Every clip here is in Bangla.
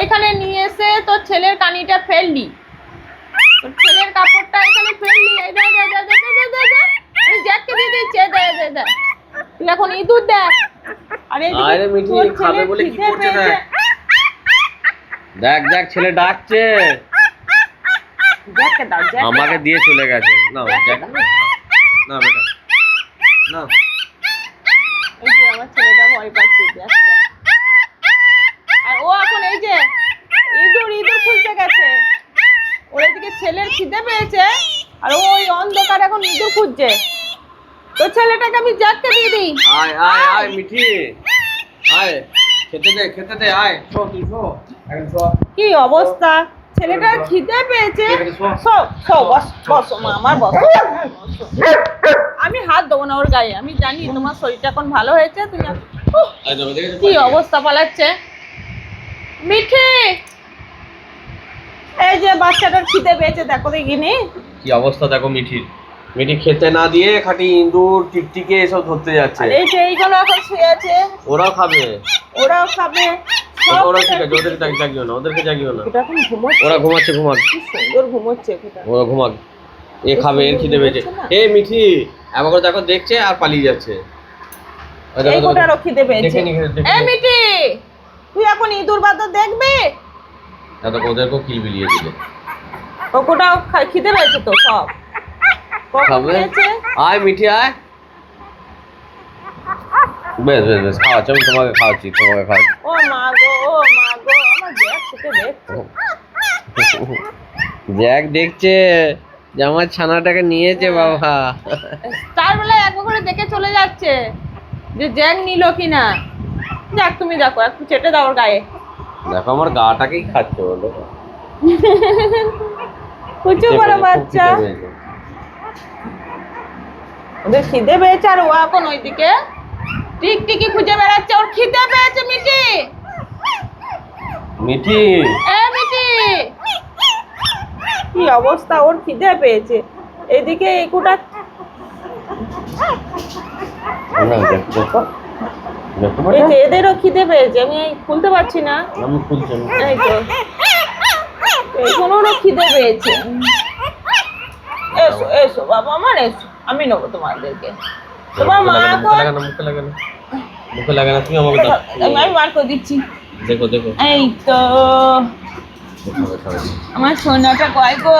এইখানে নিয়ে এসে তোর ছেলের কানিটা ফেললি। তোর ছেলের কাপড়টা এখানে ফেললি। এই দে দে দে দে দে দে দে। আমি জ্যাককে দিয়ে দিচ্ছি এই দে দে দে। তুই এখন ইঁদুর দেখ। আর তোর খাবে বলে কি করছে। দেখ। দেখ ছেলে ডাকছে। জ্যাককে দাও জ্যাককে আমাকে। দিয়ে চলে গেছে। না দেখ না বেটা। না। এই যে আমার ছেলেটা ভয় পাচ্ছে জ্যাকটা আর ও এখন এই যে ইঁদুর ইঁদুর খুঁজতে গেছে ওর এদিকে ছেলের খিদে পেয়েছে আর ওই অন্ধকার এখন ইঁদুর খুঁজছে। তো ছেলেটাকে আমি জ্যাককে দিয়ে দিই। আয় আয় আয়। মিঠি। আয় খেতে দে খেতে দে আয়। শো তুই শো। কি অবস্থা? ছেলেটার খিদে পেয়েছে। শো। শো বস বস আমার বস। আমি হাত দেবো না ওর গায়ে আমি জানি তোমার শরীরটা এখন ভালো হয়েছে তুমি আয় দেখো কি অবস্থা পালাচ্ছে। মিঠি! এই যে বাচ্চাটার খিদে পেয়েছে দেখো দেখিনি? কি অবস্থা দেখো মিঠির। মিঠি খেতে না দিয়ে খাটি ইঁদুর টিকটিকে এসব ধরতে যাচ্ছে। এই যে এইগুলো এখন শুয়ে আছে। ওরাও খাবে। ওরাও খাবে। ওরা ঠিক আছে ওদেরকে জাগিও না ওদেরকে জাগিও না। এটা এখন ঘুমোচ্ছে। ওরা ঘুমাচ্ছে ঘুমাক। কি সুন্দর ঘুমোচ্ছে ওরা ঘুমাক। এ খাবে এর খিদে পেয়েছে। এ মিঠি এবার করে দেখো দেখছে আর পালিয়ে যাচ্ছে। এই খিদে পেয়েছে। মিঠি তুই এখন ইঁদুর বাদর দেখবি? দেখো ওদেরকেও কিল বিলিয়ে দিলে। ও গোটাও খা- খিদে পেয়েছে তো সব? খাবে? আয় মিঠি আয়। বেশ বেশ বেশ খাওয়াচ্ছি আমি তোমাকে খাওয়াচ্ছি তোমাকে খাওয়াচ্ছি। ও মা গো ও মা গো আমার জ্যাক থেকে দেখছে। জ্যাক দেখছে যে আমার ছানাটাকে নিয়েছে বাবা। তার বেলায় একবার করে দেখে চলে যাচ্ছে যে জ্যাক নিল কিনা। যাক তুমি দেখো একটু চেটে দাও ওর গায়ে। দেখো আমার গাটাকেই খাচ্ছে বলো। কুচু বড় বাচ্চা। ওদের খিদে পেয়েছে আর ও এখন ওইদিকে টিকটিকি খুঁজে বেড়াচ্ছে। ওর খিদে পেয়েছে মিটি মিঠি। এ মিটি কি অবস্থা? ওর খিদে পেয়েছে। এদিকে একুটা না, দেখো। এই। এদেরও খিদে পেয়েছে আমি খুলতে পারছি না। আমি খুলছি না। এই তো। এইগুলোরও খিদে পেয়েছে। এসো এসো বাবা আমার এসো। আমি নেব তোমাদেরকে। তোমার মা এখন মুখে লাগে না মুখে লাগে না তুমি আমাকে দাও। আমি বার করে দিচ্ছি। দেখো দেখো। এই তো। আমার সোনাটা কয় গো?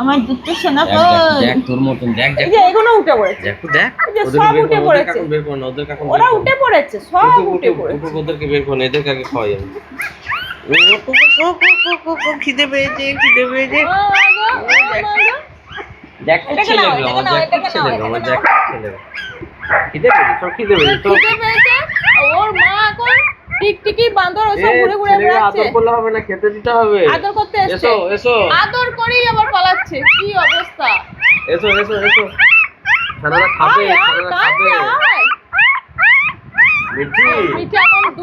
আমার দুটো সোনা কই দেখ তোর মতন দেখ দেখ। এই এগুলো উঠে পড়েছে। দেখো দেখ সব উঠে পড়েছে। এখন বের করো না ওদেরকে এখন ওরা উঠে পড়েছে সব উঠে পড়েছে। ওদেরকে বের করো না এদেরকে আগে খাওয়াই আমি। খিদে পেয়েছে খিদে পেয়েছে। দেখ। ছেলে নাও, দেখ ছেলে আমার দেখ ছেলে। খিদে পেয়েছে সব খিদে পেয়েছে তো খিদে পেয়েছে? ওর মা এখন টিকটিকি বান্দর ওসব ঘুরে ঘুরে বেড়াচ্ছে। আদর করলে হবে না খেতে দিতে হবে। আদর করতে এসো এসো। আদর করেই আবার পালাচ্ছে। কি অবস্থা? এসো এসো এসো। ছানারা খাবে ছানারা খাবে। মিঠি। মিঠি মিঠি